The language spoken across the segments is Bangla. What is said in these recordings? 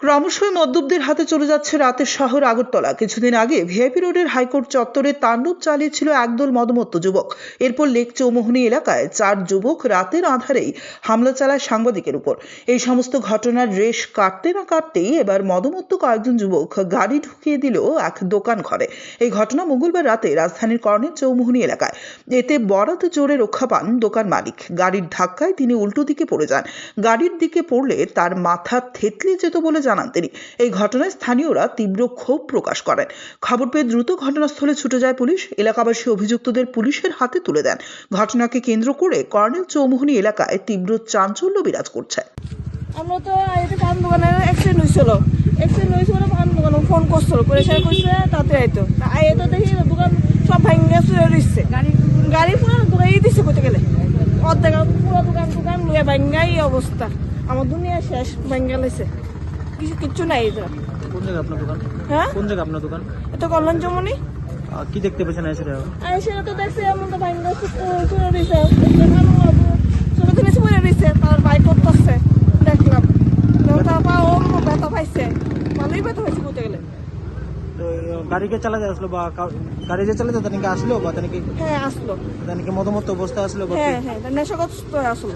ক্রমশই মদ্যপদের হাতে চলে যাচ্ছে রাতের শহর আগরতলা। কিছুদিন আগে ভিআইপি রোডের হাইকোর্ট চত্বরে তাণ্ডব চালিয়েছিল একদল মদমত্ত যুবক। এরপর লেক চৌমোহনী এলাকায় চার যুবক রাতের আধারেই হামলা চালায় সাংবাদিকের উপর। এই সমস্ত ঘটনার রেশ কাটতে না কাটতেই এবার মদমত্ত কয়েকজন যুবক গাড়ি ঢুকিয়ে দিল এক দোকান ঘরে। এই ঘটনা মঙ্গলবার রাতে রাজধানীর কর্ণের চৌমোহনী এলাকায়। এতে বরাত জোরে রক্ষা পান দোকান মালিক। গাড়ির ধাক্কায় তিনি উল্টো দিকে পড়ে যান। গাড়ির দিকে পড়লে তার মাথা থেতলে যেত বলে জানান তিনি। এই ঘটনায় স্থানীয়রা তীব্র ক্ষোভ প্রকাশ করেন। খবর পেয়ে দ্রুত ঘটনাস্থলে ছুটে যায় পুলিশ। এলাকাবাসী অভিযুক্তদের পুলিশের হাতে তুলে দেন। ঘটনাকে কেন্দ্র করে কর্নেল চৌমোহনী এলাকায় তীব্র চাঞ্চল্য বিরাজ করছে। আমরা তো পান দোকানে অ্যাক্সিডেন্ট হয়েছিল অ্যাক্সিডেন্ট হয়েছিল পান দোকানে ফোন করছিল। করে সে কইছে, তাতে আইতো। আইয়ে তো দেখি দোকান সব চুরে দিচ্ছে গাড়ি পুরো দোকান করতে গেলে। অর্ধেক পুরো দোকান দোকান লুয়ে অবস্থা। আমার দুনিয়া শেষ ভাঙ্গা লাইছে। কিছু কিচ্ছু নাই এটা কোন জায়গায় আপনার দোকান? হ্যাঁ? কোন জায়গায় আপনার দোকান? এটা কল্যাণ জমনি কি দেখতে এসে আর সেটা তো দেখছি এমন তো চুরে দিছে। ছোট জিনিস পরে দিচ্ছে তার বাইক করতেছে। দেখলাম। তার পা ও ব্যথা পাইছে। ভালোই ব্যথা পাইছে করতে গেলে। গাড়িকে চালাতে আসলো বা গাড়ি যে চালাতে তাদেরকে আসলো বা তাদেরকে হ্যাঁ আসলো। তাদেরকে মদমত্ত অবস্থা আসলো বা হ্যাঁ হ্যাঁ আসলো।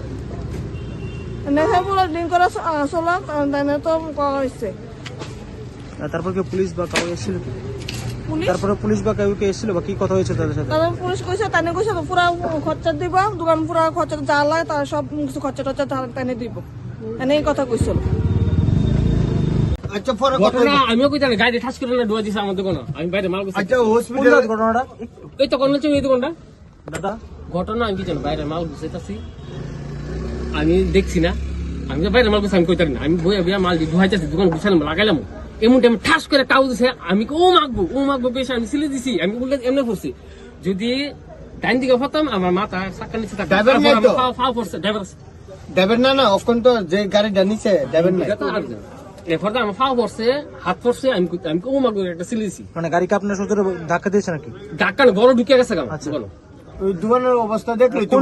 নেশা পুরো দিন করে আসলো তাই তো করা হয়েছে আহ, তারপর কি পুলিশ বা কাউ এসেছিল কি তারপরে পুলিশ বা কেউ কে এসেছিল বা কি কথা হয়েছে তাদের সাথে? তারপর পুলিশ কইছে তাই কইছে তো পুরা খরচা দিব দোকান পুরা খরচা যা লাগে তার সব কিছু খরচা টরচা তাই দিব। এই কথা কইছিল আচ্ছা পরে ঘটনা আমিও কই জানি গাড়ি ঠাস করে না ডুয়া দিছে আমার দোকানে আমি বাইরে মাল গুছি। আচ্ছা কোন হসপিটাল জায়গায় ঘটনাটা? এই তো কোন এই দোকানটা দাদা? ঘটনা আমি কি জানি বাইরে মাল গুছাইতাছি আমি দেখছি না। আমি তো বাইরে মাল গুছি আমি কইতারি না। আমি বইয়া বিয়া মাল দি দুহাইতাছি দোকান গুছালাম লাগাইলাম। এমন টাইম ঠাস করে টাউ দিছে। আমি কি ও মাগবো ও মাগবো বেশ আমি সিলে দিছি। আমি উল্লে এমনি করছি। যদি ডাইন দিকে হতাম আমার মাথা নিচে থাকতো? ফাও করছে ড্রাইভার দেবেন না না অখন তো যে গাড়িটা নিছে দেবেন না। এরপর তো আমার ফাও পড়ছে হাত পড়ছে আমি আমি কি ও মাগবো একটা সিলে দিছি। মানে গাড়িকে আপনার সচরে ধাক্কা দিয়েছে নাকি? ডাক্তার গড় ঢুকে গেছে আচ্ছা। দোকানে ওই দোকানের অবস্থা দেখলে